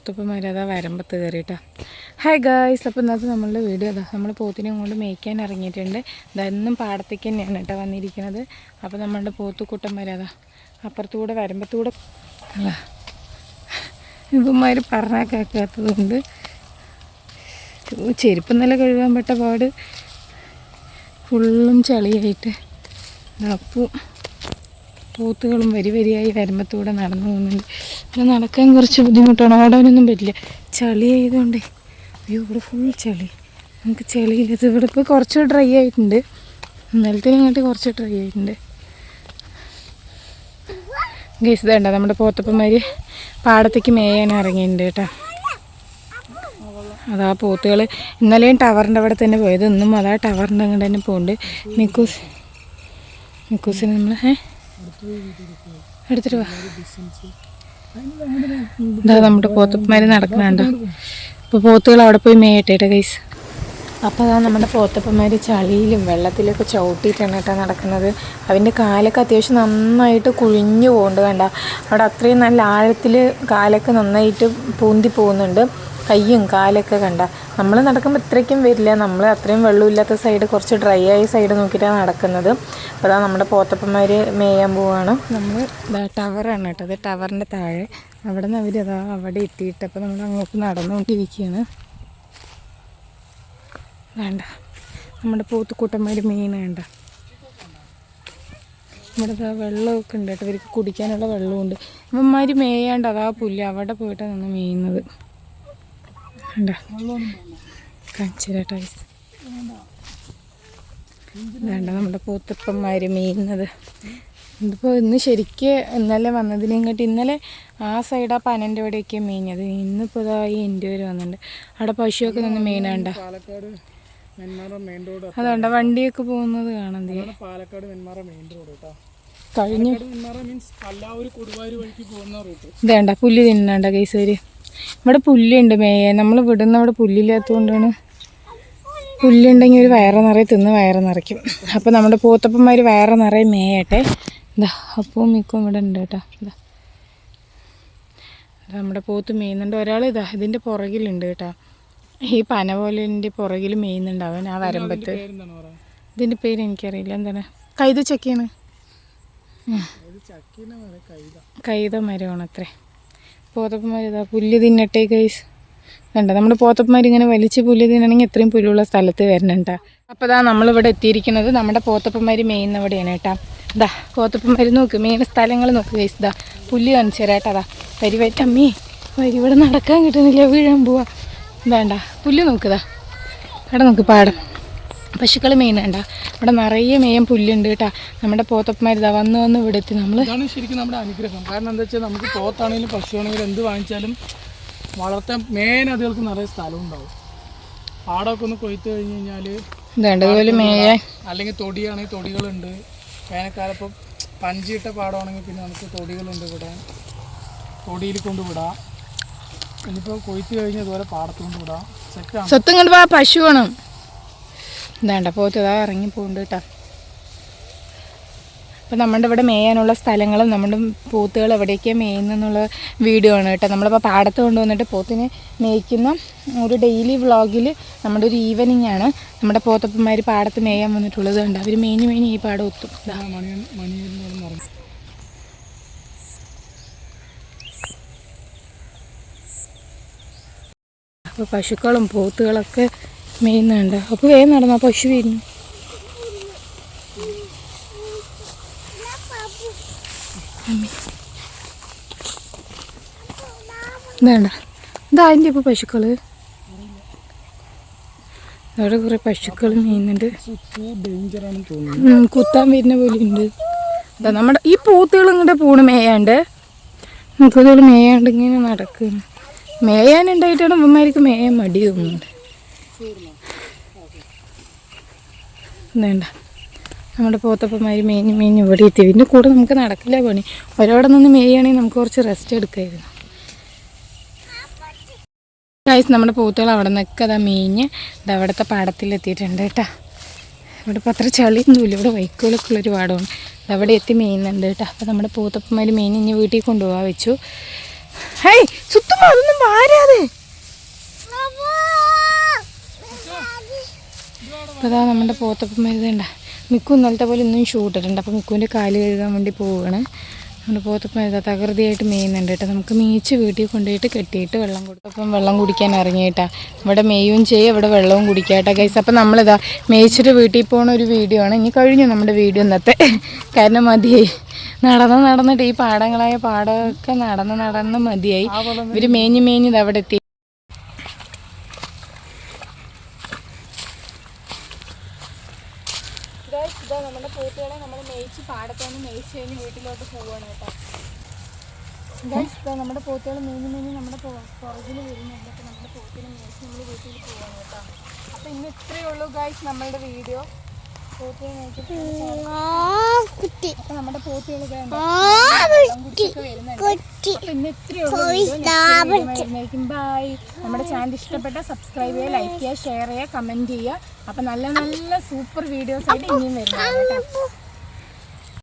പോത്തപ്പന്മാർ അതാ വരമ്പത്ത് കയറിയിട്ടാ. Hi guys അപ്പോൾ ഇന്നത്തെ നമ്മളുടെ വീഡിയോ അതാ നമ്മൾ പോത്തിനെ കൊണ്ട് മേയ്ക്കാൻ ഇറങ്ങിയിട്ടുണ്ട്. ഇതെന്നും പാടത്തേക്ക് തന്നെയാണ് കേട്ടോ വന്നിരിക്കുന്നത്. അപ്പോൾ നമ്മളുടെ പോത്തുക്കുട്ടന്മാരതാ അപ്പുറത്തൂടെ വരമ്പത്തൂടെ അല്ല. ഇവന്മാർ പറഞ്ഞാൽ കേൾക്കാത്തതുകൊണ്ട് കൊണ്ട് ചെരുപ്പ് നല്ല കഴുകാൻ പെട്ട പാട്. ഫുള്ളും ചളിയായിട്ട്. അപ്പോൾ പോത്തുകളും വരി വരിയായി വരുമ്പത്തൂടെ നടന്നു പോകുന്നുണ്ട്. പിന്നെ നടക്കാൻ കുറച്ച് ബുദ്ധിമുട്ടാണ്. ഓടാനൊന്നും പറ്റില്ല. ചളി ആയതുകൊണ്ട്. അയ്യോ ഇവിടെ ഫുൾ ചളി. നമുക്ക് ചളിയില്ലത് ഇവിടെ ഇപ്പോൾ കുറച്ച് ഡ്രൈ ആയിട്ടുണ്ട്. ഇന്നലത്തെ ഇങ്ങോട്ട് കുറച്ച് ഡ്രൈ ആയിട്ടുണ്ട്. ഗേസ് ഇതേണ്ട നമ്മുടെ പോത്തപ്പന്മാർ പാടത്തേക്ക് മേയാൻ ഇറങ്ങിയിട്ടുണ്ട് കേട്ടോ. അതാ പോത്തുകൾ ഇന്നലെയും ടവറിന്റെ അവിടെ തന്നെ പോയത്. ഇന്നും അതാ ടവറിന്റെ അങ്ങോട്ട് തന്നെ പോകുന്നുണ്ട് മിക്കൂസ് മിക്കൂസിന് നമ്മൾ ഏ? എടുത്തിട്ട് ഇതാ നമ്മുടെ പോത്തപ്പന്മാർ നടക്കുന്നുണ്ട്. ഇപ്പൊ പോത്തുകൾ അവിടെ പോയി മേയട്ടെ കൈസ് അപ്പോൾ അതാ നമ്മുടെ പോത്തപ്പന്മാർ ചളിയിലും വെള്ളത്തിലൊക്കെ ചവിട്ടിയിട്ടാണ് കേട്ടോ നടക്കുന്നത്. അവന്റെ കാലൊക്കെ അത്യാവശ്യം നന്നായിട്ട് കുഴിഞ്ഞു പോകുന്നുണ്ട് കണ്ട. അവിടെ അത്രയും നല്ല ആഴത്തിൽ കാലൊക്കെ നന്നായിട്ട് പൂന്തി പോകുന്നുണ്ട്. കയ്യും കാലൊക്കെ കണ്ട. നമ്മൾ നടക്കുമ്പോൾ ഇത്രയ്ക്കും വരില്ല. നമ്മൾ അത്രയും വെള്ളമില്ലാത്ത സൈഡ് കുറച്ച് ഡ്രൈ ആയ സൈഡ് നോക്കിയിട്ടാണ് നടക്കുന്നത്. അപ്പോൾ അതാ നമ്മുടെ പോത്തപ്പന്മാർ മേയാൻ പോവുകയാണ് നമ്മൾ ടവറാണ് കേട്ടോ. അത് ടവറിന്റെ താഴെ. അവിടെ നിന്ന് അവർ അതാ അവിടെ എത്തിയിട്ട് അപ്പോൾ നമ്മൾ അങ്ങോട്ട് നടന്നുകൊണ്ടിരിക്കുകയാണ്. വേണ്ട. നമ്മുടെ പോത്തുക്കൂട്ടന്മാർ മീൻ വേണ്ട ദാ വെള്ളമൊക്കെ ഉണ്ട് കേട്ടോ. ഇവർക്ക് കുടിക്കാനുള്ള വെള്ളമുണ്ട് ഇവന്മാർ മേയാണ്ട് അതാ പുല്ല്. അവിടെ പോയിട്ടാണ് നിന്ന് മേയുന്നത്. വേണ്ട കാണിച്ചു കേട്ടോ വേണ്ട നമ്മുടെ പൂത്തപ്പന്മാര് മീയുന്നത്. ഇതിപ്പോൾ ഇന്ന് ശരിക്ക് ഇന്നലെ വന്നതിന് ഇങ്ങോട്ട് ഇന്നലെ ആ സൈഡ് ആ പനന്റെ അവിടെയൊക്കെ മേഞ്ഞത്. ഇന്നിപ്പോൾ ഇതാ ഈ എന്റെ വരെ വന്നിട്ടുണ്ട് അവിടെ പശുവൊക്കെ നിന്ന് മെയിനാണ്ട റോഡ് അതുകൊണ്ട് വണ്ടിയൊക്കെ പോകുന്നത് കാണാൻ ദേ. പാലക്കാട് നെന്മാറ മെയിൻ റോഡ് കേട്ടോ. കഴിഞ്ഞു. ഇതേണ്ട പുല്ല് തിന്നണ്ട കൈസേര്. ഇവിടെ പുല്ലുണ്ട് മേയെ നമ്മൾ വിടുന്ന അവിടെ പുല്ലില്ലാത്തതുകൊണ്ടാണ് പുല്ലുണ്ടെങ്കിൽ ഒരു വയറ് നിറയെ തിന്ന് വയറ് നിറയ്ക്കും. അപ്പോൾ നമ്മുടെ പോത്തപ്പന്മാർ വയറ് നിറയെ മേയട്ടെ. ഇതാ അപ്പവും മിക്കും ഇവിടെ ഉണ്ട് കേട്ടോ. ഇതാ ഇതാ നമ്മുടെ പോത്ത് മേയുന്നുണ്ട്. ഒരാൾ ഇതാ ഇതിന്റെ പുറകിലുണ്ട് കേട്ടോ. ഈ പന പോലെ ഇതിന്റെ പുറകിൽ മേയുന്നുണ്ട് അവൻ ആ വരമ്പത്ത്. ഇതിന്റെ പേര് എനിക്കറിയില്ല. എന്താണ്? കൈത ചക്കിയാണ്. കൈത കൈത. മരമാണ് അത്രേ പോത്തപ്പന്മാർ ഇതാ പുല്ല് തിന്നട്ടെ കൈസ് വേണ്ട നമ്മുടെ പോത്തപ്പന്മാർ ഇങ്ങനെ വലിച്ച് പുല്ല് തിന്നണമെങ്കിൽ എത്രയും പുല്ലുള്ള സ്ഥലത്ത് വരണണ്ട. അപ്പോൾ ഇതാ നമ്മളിവിടെ എത്തിയിരിക്കുന്നത് നമ്മുടെ പോത്തപ്പന്മാർ മേയുന്നവിടെയാണ് കേട്ടാ. ഇതാ പോത്തപ്പന്മാർ നോക്ക് മെയിൻ സ്ഥലങ്ങൾ നോക്ക് കൈസ് ഇതാ പുല്ല് കാണിച്ചു തരാം കേട്ടോ. അതാ ഇവിടെ നടക്കാൻ കിട്ടുന്നില്ല വീഴാൻ പോവാ വേണ്ട പുല്ല് നോക്കുതാ അവിടെ നോക്ക് പാടം. പശുക്കൾ മെയിനാണ്ട ഇവിടെ നിറയെ മേയം പുല്ലുണ്ട് കേട്ടാ. നമ്മുടെ പോത്തപ്പന്മാർ ഇതാ വന്ന് വന്ന് ഇവിടെ എത്തി നമ്മൾ ഇതാണ് ശരിക്കും നമ്മുടെ അനുഗ്രഹം. കാരണം എന്താ വെച്ചാൽ നമുക്ക് പോത്താണെങ്കിലും പശുവാണെങ്കിലും എന്ത് വാങ്ങിച്ചാലും വളർത്താൻ മെയിൻ അതുകൾക്ക് നിറയെ സ്ഥലം ഉണ്ടാവും. പാടമൊക്കെ ഒന്ന് കൊയ്ത്ത് കഴിഞ്ഞ് കഴിഞ്ഞാൽ ഇതുപോലെ മേയാൻ അല്ലെങ്കിൽ തൊടിയാണെങ്കിൽ തൊടികളുണ്ട്. വേനൽക്കാലപ്പം പഞ്ചിയിട്ട പാടമാണെങ്കിൽ പിന്നെ നമുക്ക് തൊടികളുണ്ട് ഇവിടെ. തൊടിയിൽ കൊണ്ട് വിടാം. ഇനിയിപ്പോൾ കൊയ്ത്ത് കഴിഞ്ഞ് ഇതുപോലെ പാടത്ത് കൊണ്ട് വിടാം. സെറ്റാണ് സ്വത്തും കൊണ്ട് വാ പശു വേണം. ഇതാണ്ട പോത്തതാ ഇറങ്ങി പോകുന്നുണ്ട് കേട്ടോ. അപ്പം നമ്മുടെ ഇവിടെ മേയാനുള്ള സ്ഥലങ്ങളും നമ്മുടെ പോത്തുകൾ എവിടെയൊക്കെയാണ് മേയുന്നെന്നുള്ള വീഡിയോ ആണ് കേട്ടോ. നമ്മളിപ്പോൾ പാടത്ത് കൊണ്ടുവന്നിട്ട് പോത്തിനെ മേയ്ക്കുന്ന ഒരു ഡെയിലി വ്ളോഗിൽ നമ്മുടെ ഒരു ഈവനിങ് ആണ് നമ്മുടെ പോത്തപ്പന്മാർ പാടത്ത് മേയാൻ വന്നിട്ടുള്ളത് കൊണ്ട്? അവർ മേഞ്ഞ് മേഞ്ഞ് ഈ പാടം ഒത്തും. അപ്പോൾ പശുക്കളും പോത്തുകളൊക്കെ മേയുന്നുണ്ട് അപ്പോൾ വേഗം നടന്നു ആ പശു വരുന്നു വേണ്ട ഇതാ അതിന്റെ ഇപ്പോൾ പശുക്കൾ അവിടെ കുറേ പശുക്കൾ ഉം, കുത്താൻ വരുന്ന പോലെ ഉണ്ട്. അതാ നമ്മുടെ ഈ പോത്തുകൾ ഇങ്ങോട്ട് പോണ് മേയാണ്ട്. മുപ്പതുകൾ മേയാണ്ട് ഇങ്ങനെ നടക്കുന്നു. മേയാനുണ്ടായിട്ടാണ് അമ്മമാർക്ക് മേയാൻ മടി തോന്നുന്നുണ്ട്. വേണ്ട. നമ്മുടെ പോത്തപ്പന്മാർ മേഞ്ഞ് മേഞ്ഞ് ഇവിടെ എത്തി. പിന്നെ കൂടെ നമുക്ക് നടക്കില്ല പണി. ഒരവിടെ നിന്ന് മേയുകയാണെങ്കിൽ നമുക്ക് കുറച്ച് റെസ്റ്റ് എടുക്കായിരുന്നു. ഗൈസ് നമ്മുടെ പോത്തുകൾ അവിടെ നിന്നൊക്കെ അതാ മേഞ്ഞ് ഇത് അവിടുത്തെ പാടത്തിലെത്തിയിട്ടുണ്ട് കേട്ടോ. ഇവിടെ ഇപ്പോൾ അത്ര ചളിയൊന്നുമില്ല ഇവിടെ വൈക്കോലൊക്കെ ഉള്ളൊരു പാടമാണ്. അവിടെ എത്തി മേയുന്നുണ്ട് കേട്ടോ. അപ്പോൾ നമ്മുടെ പൂത്തപ്പന്മാർ മേഞ്ഞ് ഇനി വീട്ടിൽ കൊണ്ടുപോകാൻ വെച്ചു. ഹേയ് സുത്തമ്മ അതൊന്നും വാരാതെ. അപ്പോൾ അതാ നമ്മുടെ പോത്തപ്പം മരുതണ്ട മിക്കു ഇന്നലത്തെ പോലെ ഇന്നും ഷൂട്ടിട്ടുണ്ട് അപ്പോൾ മിക്കുവിന്റെ കാൽ കഴുകാൻ വേണ്ടി പോവുകയാണ് നമ്മുടെ പോത്തപ്പം മരുത തകൃതിയായിട്ട് മേയുന്നുണ്ട് കേട്ടോ. നമുക്ക് മേയിച്ച് വീട്ടിൽ കൊണ്ടുപോയിട്ട് കെട്ടിയിട്ട് വെള്ളം കൊടുക്കും അപ്പം വെള്ളം കുടിക്കാൻ ഇറങ്ങിയിട്ടാ ഇവിടെ മേയും ചെയ്യും ഇവിടെ വെള്ളവും കുടിക്കാട്ടോ ഗൈസ് അപ്പം നമ്മളിതാ മേയിച്ചിട്ട് വീട്ടിൽ പോകുന്ന ഒരു വീഡിയോ ആണ്. ഇനി കഴിഞ്ഞു നമ്മുടെ വീഡിയോ ഇന്നത്തെ. കാരണം മതിയായി. നടന്ന് നടന്നിട്ട് ഈ പാടങ്ങളായ പാടമൊക്കെ നടന്ന് നടന്ന് മതിയായി. ഇവർ മേഞ്ഞ് മേഞ്ഞത് അവിടെ എത്തി. ഇതാ നമ്മുടെ പോത്തുകളെ നമ്മൾ മേയിച്ച് പാടത്തോന്ന് മേയിച്ച് കഴിഞ്ഞ് വീട്ടിലോട്ട് പോവുകയാണ് കേട്ടോ. ഗൈസ് ഇതാ നമ്മുടെ പോത്തുകൾ മേഞ്ഞ് മേഞ്ഞ് നമ്മുടെ പുറകിൽ വരുന്നുണ്ട്. അപ്പോൾ നമ്മുടെ പോത്തിനെ മേയിച്ച് നമ്മൾ വീട്ടിൽ പോവുകയാണ് കേട്ടോ. അപ്പോൾ ഇന്ന് ഇത്രയേ ഉള്ളൂ ഗായ്സ് നമ്മളുടെ വീഡിയോ പോത്തിനെ മേയിച്ചിട്ട് അപ്പോൾ നമ്മുടെ പോത്തുകൾ വരുന്നുണ്ട് ഇത്രയേ ഉള്ളൂ വീഡിയോ ബൈ നമ്മുടെ ചാനൽ ഇഷ്ടപ്പെട്ട സബ്സ്ക്രൈബ് ചെയ്യുക ലൈക്ക് ചെയ്യുക ഷെയർ ചെയ്യുക കമന്റ് ചെയ്യുക. അപ്പോൾ നല്ല നല്ല സൂപ്പർ വീഡിയോസ് ആയിട്ട് ഇനിയും വരുന്നുണ്ട് കേട്ടോ.